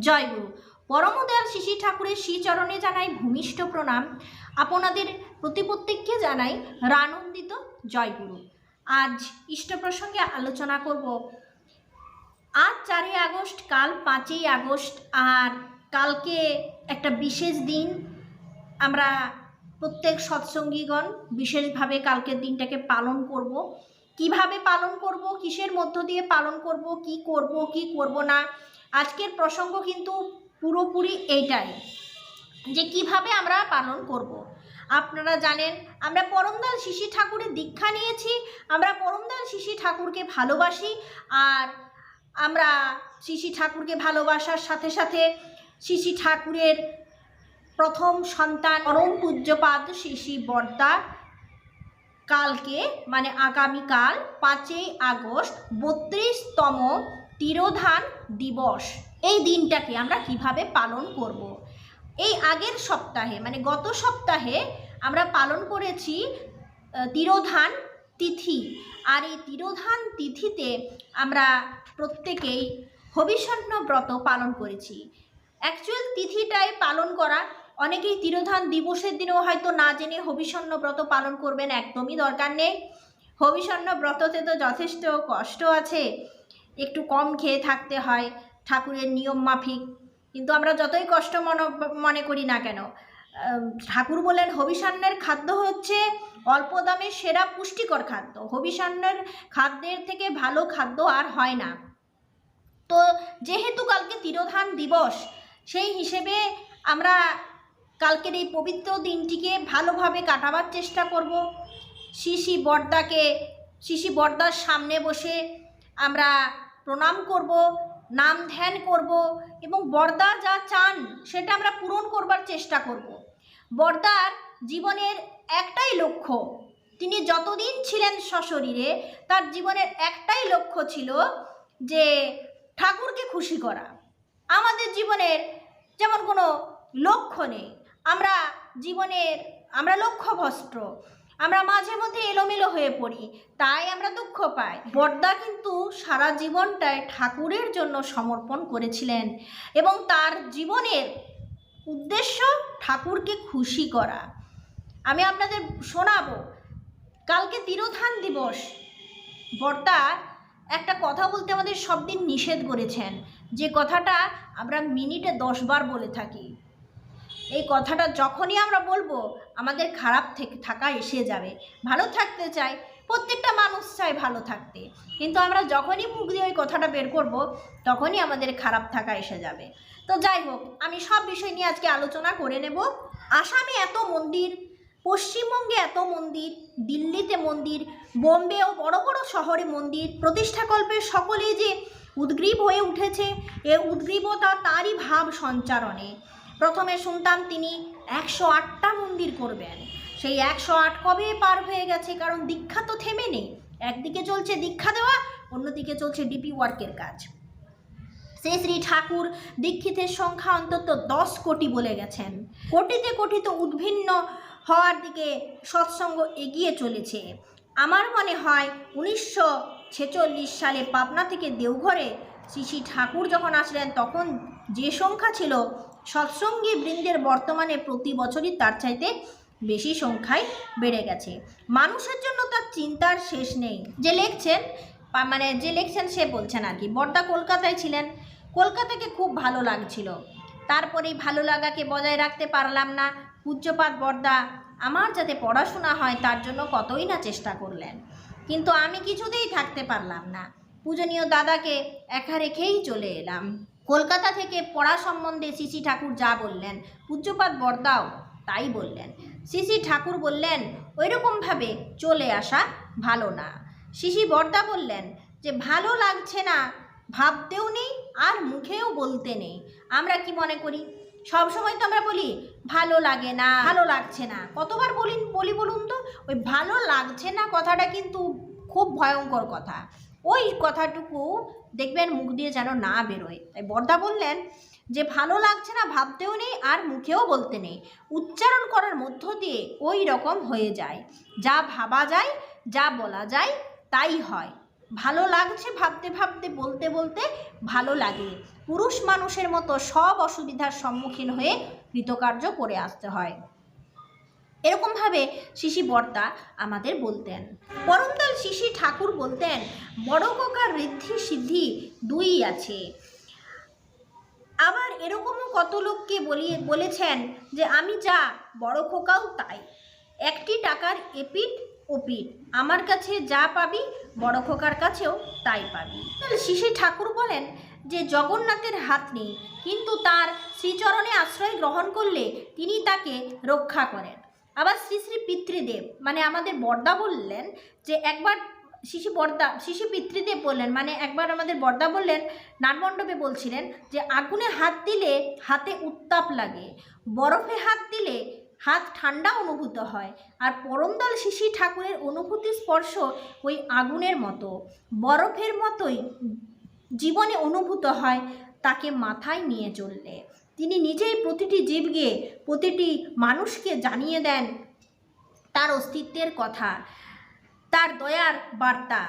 জয়গুরু। পরমদয়াল শিশি ঠাকুরের শ্রীচরণে জানাই ভূমিষ্ঠ প্রণাম। আপনাদের প্রতি প্রত্যেককে জানাই রানন্দিত জয়গুরু। আজ ইষ্ট প্রসঙ্গে আলোচনা করব। আজ চারই আগস্ট, কাল পাঁচই আগস্ট, আর কালকে একটা বিশেষ দিন। আমরা প্রত্যেক সৎসঙ্গীগণ বিশেষভাবে কালকের দিনটাকে পালন করব। কীভাবে পালন করব, কিসের মধ্য দিয়ে পালন করব, কি করব কি করব না, আজকের প্রসঙ্গ কিন্তু পুরোপুরি এইটাই, যে কীভাবে আমরা পালন করব। আপনারা জানেন, আমরা পরমদাল শিশি ঠাকুরের দীক্ষা নিয়েছি, আমরা পরমদাল শিশি ঠাকুরকে ভালোবাসি, আর আমরা শিশি ঠাকুরকে ভালোবাসার সাথে সাথে শিশি ঠাকুরের প্রথম সন্তান পরম পূজ্যপাদ শিশি বর্দা কালকে মানে আগামীকাল পাঁচই আগস্ট, বত্রিশতম তিরোধান দিবস। এই দিনটাকে আমরা কীভাবে পালন করব। এই আগের সপ্তাহে মানে গত সপ্তাহে আমরা পালন করেছি তিরোধান তিথি। আর এই তিরোধান তিথিতে আমরা প্রত্যেকেই হবিষণ্য ব্রত পালন করেছি। অ্যাকচুয়াল তিথিটাই পালন করা অনেকেই তিরোধান দিবসের দিনেও হয়তো না জেনে হবিষণ্য ব্রত পালন করবেন, একদমই দরকার নেই। হবিষণ্য ব্রততে তো যথেষ্ট কষ্ট আছে, একটু কম খেয়ে থাকতে হয়, ঠাকুরের নিয়ম মাফিক। কিন্তু আমরা যতই কষ্ট মনে মনে করি না কেন ঠাকুর বলেন হবিষান্নের খাদ্য হচ্ছে অল্প দামে সেরা পুষ্টিকর খাদ্য। হবিষান্নের খাদ্যের থেকে ভালো খাদ্য আর হয় না। তো যেহেতু কালকে তিরোধান দিবস, সেই হিসেবে আমরা কালকের এই পবিত্র দিনটিকে ভালোভাবে কাটাবার চেষ্টা করব। শিশি বর্দাকে, শিশি বর্দার সামনে বসে আমরা প্রণাম করব, নাম ধ্যান করব এবং বর্দা যা চান সেটা আমরা পূরণ করবার চেষ্টা করব। বর্দার জীবনের একটাই লক্ষ্য, তিনি যতদিন ছিলেন সশরীরে, তার জীবনের একটাই লক্ষ্য ছিল যে ঠাকুরকে খুশি করা। আমাদের জীবনের যেমন কোনো লক্ষ্য নেই আমরা জীবনের, আমরা লক্ষ্যভ্রষ্ট আমরা মাঝে মধ্যে এলোমেলো হয়ে পড়ি, তাই আমরা দুঃখ পাই। বর্দা কিন্তু সারা জীবনটায় ঠাকুরের জন্য সমর্পণ করেছিলেন এবং তার জীবনের উদ্দেশ্য ঠাকুরকে খুশি করা। আমি আপনাদের শোনাবো, কালকে তিরোধান দিবস। বর্দা একটা কথা বলতে আমাদের সব দিন নিষেধ করেছেন। যে কথাটা আমরা মিনিটে দশবার বলে থাকি। এই কথাটা যখনই আমরা বলব, আমাদের খারাপ থেকে, থাকা এসে যাবে। ভালো থাকতে চাই, প্রত্যেকটা মানুষ চায় ভালো থাকতে। কিন্তু আমরা যখনই মুখ দিয়ে ওই কথাটা বের করব, তখনই আমাদের খারাপ থাকা এসে যাবে। তো যাই হোক, আমি সব বিষয় নিয়ে আজকে আলোচনা করে নেব। আসামে এত মন্দির, পশ্চিমবঙ্গে এত মন্দির, দিল্লিতে মন্দির বোম্বে ও বড় বড় শহরে মন্দির, প্রতিষ্ঠাকল্পে সকলেই যে উদ্গ্রীব হয়ে উঠেছে, এ উদ্গ্রীবতা তারই ভাব সঞ্চারণে। প্রথমে শুনতাম তিনি একশো আটটা মন্দির করবেন। সেই একশো আট কবে পার হয়ে গেছে কারণ দীক্ষা তো থেমে নেই। একদিকে চলছে দীক্ষা দেওয়া, অন্যদিকে চলছে ডিপি ওয়ার্কের কাজ। শ্রী শ্রী ঠাকুর দীক্ষিতের সংখ্যা অন্তত দশ কোটি বলে গেছেন। কোটিতে কোটি তো উদ্ভিন্ন হওয়ার দিকে সৎসঙ্গ এগিয়ে চলেছে। আমার মনে হয় উনিশশো ছেচল্লিশ সালে পাবনা থেকে দেওঘরে শ্রী শ্রী ঠাকুর যখন আসলেন, তখন যে সংখ্যা ছিল, সৎসঙ্গী বৃন্দের বর্তমানে প্রতি বছরই তার চাইতে বেশি সংখ্যায় বেড়ে গেছে। মানুষের জন্য তার চিন্তার শেষ নেই। যে লিখছেন মানে যে লিখছেন সে বলছেন আর কি। বর্দা কলকাতায় ছিলেন। কলকাতাকে খুব ভালো লাগছিল। তারপরেই ভালো লাগাকে বজায় রাখতে পারলাম না। পূজ্যপাত বর্দা আমার যাতে পড়াশোনা হয়, তার জন্য কতই না চেষ্টা করলেন। কিন্তু আমি কিছুতেই থাকতে পারলাম না। পূজনীয় দাদাকে একা রেখেই চলে এলাম। কলকাতা থেকে পড়া সম্বন্ধে শিশি ঠাকুর যা বললেন পূজ্যপাত বর্দাও তাই বললেন। শিশি ঠাকুর বললেন, ওইরকমভাবে চলে আসা ভালো না। শিশি বর্দা বললেন, যে ভালো লাগছে না, ভাবতেও নেই আর মুখেও বলতে নেই। আমরা কি মনে করি? সব সময় তো আমরা বলি, ভালো লাগে না, ভালো লাগছে না। কতবার বলি বলি বলুন তো, ওই ভালো লাগছে না কথাটা কিন্তু খুব ভয়ঙ্কর কথা। ওই কথাটুকু দেখবেন মুখ দিয়ে যেন না বেরোয়। তাই বর্দা বললেন, যে ভালো লাগছে না ভাবতেও নেই আর মুখেও বলতে নেই। উচ্চারণ করার মধ্য দিয়ে ওই রকম হয়ে যায়। যা ভাবা যায়, যা বলা যায়, তাই হয়। ভালো লাগছে ভাবতে ভাবতে, বলতে বলতে ভালো লাগে। পুরুষ মানুষের মতো সব অসুবিধার সম্মুখীন হয়ে কৃতকার্য করে আসতে হয়। এরকমভাবে শিশি বর্তা আমাদের বলতেন। পরমদল শিশি ঠাকুর বলতেন, বড় কোকার ঋদ্ধি সিদ্ধি দুই আছে। আবার এরকমও কত লোককে বলিয়ে, বলেছেন যে আমি যা, বড় খোকাও তাই। একটি টাকার এপিট ওপিট আমার কাছে যা পাবি, বড় খোকার কাছেও তাই পাবি। শিশি ঠাকুর বলেন যে, জগন্নাথের হাত নেই, কিন্তু তার শ্রীচরণে আশ্রয় গ্রহণ করলে তিনি তাকে রক্ষা করেন। আবার শ্রী শ্রী পিতৃদেব মানে আমাদের বর্দা বললেন যে একবার শিশি বর্দা শিশি পিতৃদেব বললেন মানে একবার আমাদের বর্দা বললেন নাটমণ্ডপে বলছিলেন যে আগুনে হাত দিলে হাতে উত্তাপ লাগে, বরফে হাত দিলে হাত ঠান্ডা অনুভূত হয়, আর পরমদল শিশি ঠাকুরের অনুভূতি স্পর্শ ওই আগুনের মতো, বরফের মতোই জীবনে অনুভূত হয়, তাকে মাথায় নিয়ে চললে। তিনি নিজেই প্রতিটি জীবকে, প্রতিটি মানুষকে জানিয়ে দেন তার অস্তিত্বের কথা, তার দয়ার বার্তা।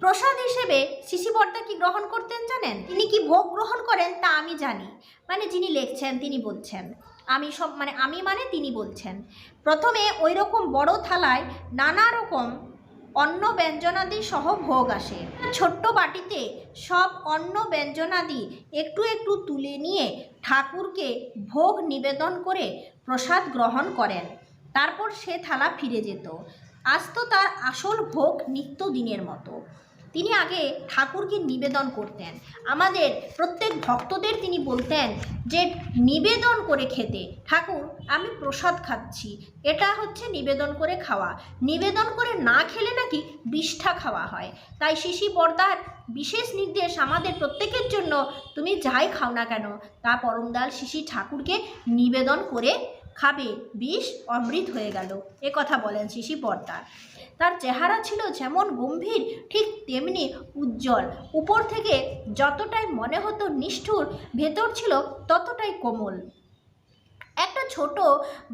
প্রসাদ হিসেবে শিশিবর্দা কি গ্রহণ করতেন জানেন? তিনি কি ভোগ গ্রহণ করেন তা আমি জানি। মানে যিনি লিখছেন, তিনি বলছেন। আমি সব মানে আমি মানে তিনি বলছেন। প্রথমে ওই রকম বড় থালায় নানা রকম অন্ন ব্যঞ্জনাদি সহ ভোগ আসে। ছোট্ট বাটিতে সব অন্ন ব্যঞ্জনাদি একটু একটু তুলে নিয়ে ঠাকুরকে ভোগ নিবেদন করে প্রসাদ গ্রহণ করেন। তারপর সে থালা ফিরে যেত। আসতো তার আসল ভোগ নিত্য দিনের মতো। তিনি আগে ঠাকুরকে নিবেদন করতেন। আমাদের প্রত্যেক ভক্তদের তিনি বলতেন যে, নিবেদন করে খেতে। ঠাকুর, আমি প্রসাদ খাচ্ছি। এটা হচ্ছে নিবেদন করে খাওয়া। নিবেদন করে না খেলে নাকি বিষ্ঠা খাওয়া হয়। তাই শিশি পর্দার বিশেষ নির্দেশ আমাদের প্রত্যেকের জন্য। তুমি যাই খাও না কেন, তা পরমদাল শিশি ঠাকুরকে নিবেদন করে খাবে, বিষ অমৃত হয়ে গেল। এ কথা বলেন শিশি বর্দার তার চেহারা ছিল যেমন গম্ভীর, ঠিক তেমনি উজ্জ্বল। উপর থেকে যতটাই মনে হতো নিষ্ঠুর, ভেতর ছিল ততটাই কোমল। একটা ছোট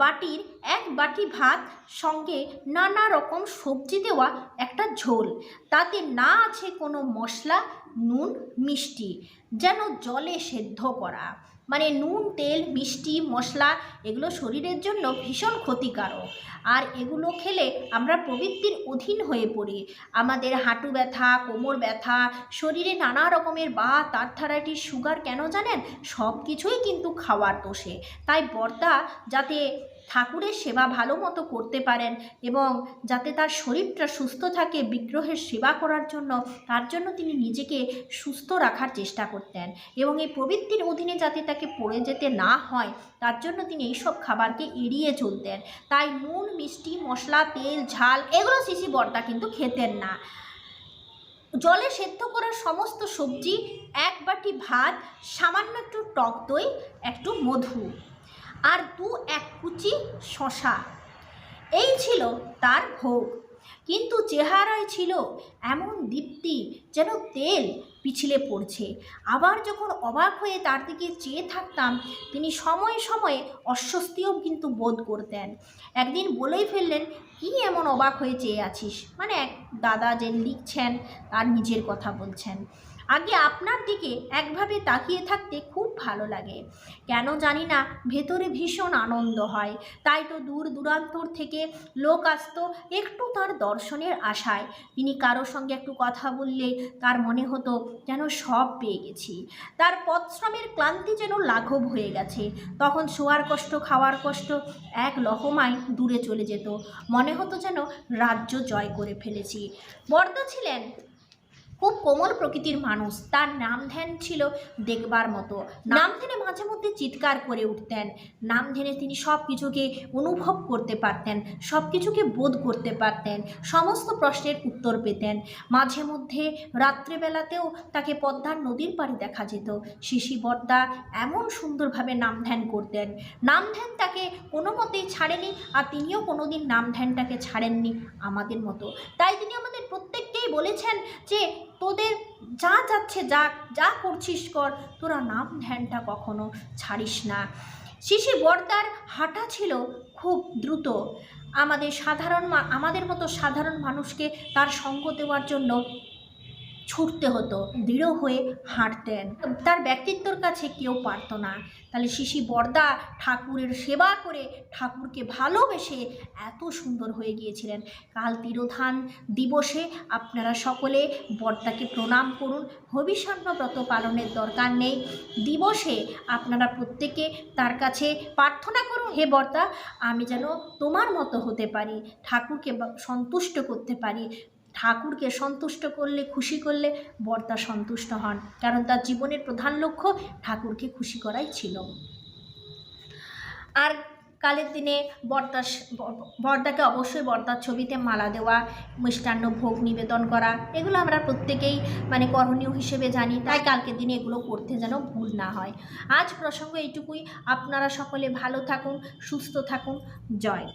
বাটির এক বাটি ভাত, সঙ্গে নানা রকম সবজি দেওয়া একটা ঝোল। তাতে না আছে কোনো মশলা, নুন, মিষ্টি, যেন জলে সেদ্ধ করা। মানে নুন, তেল, মিষ্টি, মশলা এগুলো শরীরের জন্য ভীষণ ক্ষতিকারক। আর এগুলো খেলে আমরা প্রবৃত্তির অধীন হয়ে পড়ি। আমাদের হাঁটু ব্যথা, কোমর ব্যথা, শরীরে নানা রকমের বা তার তারথারাইটিস সুগার কেন জানেন? সব কিছুই কিন্তু খাওয়ার দোষে। তাই বর্দা যাতে ঠাকুরের সেবা ভালো মতো করতে পারেন এবং যাতে তার শরীরটা সুস্থ থাকে, বিগ্রহের সেবা করার জন্য, তার জন্য তিনি নিজেকে সুস্থ রাখার চেষ্টা করতেন। এবং এই প্রবৃত্তির অধীনে যাতে তাকে পড়ে যেতে না হয়, তার জন্য তিনি এইসব খাবারকে এড়িয়ে চলতেন। তাই নুন, মিষ্টি, মশলা, তেল, ঝাল এগুলো শিশি বর্দা কিন্তু খেতেন না। জলে সেদ্ধ করা সমস্ত সবজি, এক বাটি ভাত, সামান্য একটু টক দই, একটু মধু আর দু এক কুচি শশা এই ছিল তার ভোগ। কিন্তু চেহারায় ছিল এমন দীপ্তি যেন তেল পিছলে পড়ছে। আবার যখন অবাক হয়ে তার দিকে চেয়ে থাকতাম, তিনি সময়ে সময়ে অস্বস্তিও কিন্তু বোধ করতেন। একদিন বলেই ফেললেন, কি এমন অবাক হয়ে চেয়ে আছিস? মানে এক দাদা যে লিখছেন, তার নিজের কথা বলছেন। আগে আপনার দিকে একভাবে তাকিয়ে থাকতে খুব ভালো লাগে। কেন জানি না, ভেতরে ভীষণ আনন্দ হয়। তাই তো দূর দূরান্তর থেকে লোক আসতো একটু তার দর্শনের আশায়। তিনি কারোর সঙ্গে একটু কথা বললে তার মনে হতো যেন সব পেয়ে গেছি। তার পথশ্রমের ক্লান্তি যেন লাঘব হয়ে গেছে। তখন শোয়ার কষ্ট, খাওয়ার কষ্ট এক লহমায় দূরে চলে যেত। মনে হতো যেন রাজ্য জয় করে ফেলেছি। বর্দা ছিলেন খুব কোমল প্রকৃতির মানুষ। তার নাম ধ্যান ছিল দেখবার মতো। নাম ধ্যানে মাঝে মধ্যে চিৎকার করে উঠতেন। নাম ধ্যানে তিনি সব কিছুকে অনুভব করতে পারতেন সব কিছুকে বোধ করতে পারতেন, সমস্ত প্রশ্নের উত্তর পেতেন। মাঝে মধ্যে রাত্রেবেলাতেও তাকে পদ্মার নদীর পাড়ে দেখা যেত। শিশি বর্দা এমন সুন্দরভাবে নাম ধ্যান করতেন। নাম ধ্যান তাকে কোনো মতেই ছাড়েনি আর তিনিও কোনোদিন নাম ধ্যানটাকে ছাড়েননি আমাদের মতো। তাই তিনি আমাদের প্রত্যেককেই বলেছেন যে তোদের যা যাচ্ছে, যা যা করছিস কর, তোরা নাম ধ্যানটা কখনো ছাড়িস না। শিশি বর্দার হাঁটা ছিল খুব দ্রুত। আমাদের সাধারণ আমাদের মতো সাধারণ মানুষকে তার সঙ্গ দেওয়ার জন্য ছুটতে হতো, দৃঢ় হয়ে হাঁটতেন। তার ব্যক্তিত্বর কাছে কেউ পারতো না। তাহলে শিশি বর্দা ঠাকুরের সেবা করে ঠাকুরকে ভালোবেসে এত সুন্দর হয়ে গিয়েছিলেন। কাল তিরোধান দিবসে আপনারা সকলে বর্দাকে প্রণাম করুন। হবিষণ্ণ ব্রত পালনের দরকার নেই। দিবসে আপনারা প্রত্যেকে তার কাছে প্রার্থনা করুন, হে বর্দা, আমি যেন তোমার মতো হতে পারি, ঠাকুরকে সন্তুষ্ট করতে পারি। ঠাকুরকে সন্তুষ্ট করলে, খুশি করলে বর্দা সন্তুষ্ট হন। কারণ তার জীবনের প্রধান লক্ষ্য ঠাকুরকে খুশি করাই ছিল। আর কালের দিনে বর্দা বর্দাকে অবশ্যই বর্তার ছবিতে মালা দেওয়া, মিষ্টান্ন ভোগ নিবেদন করা, এগুলো আমরা প্রত্যেকেই মানে করণীয় হিসেবে জানি। তাই কালকের দিনে এগুলো করতে যেন ভুল না হয়। আজ প্রসঙ্গ এইটুকুই। আপনারা সকলে ভালো থাকুন, সুস্থ থাকুন। জয়।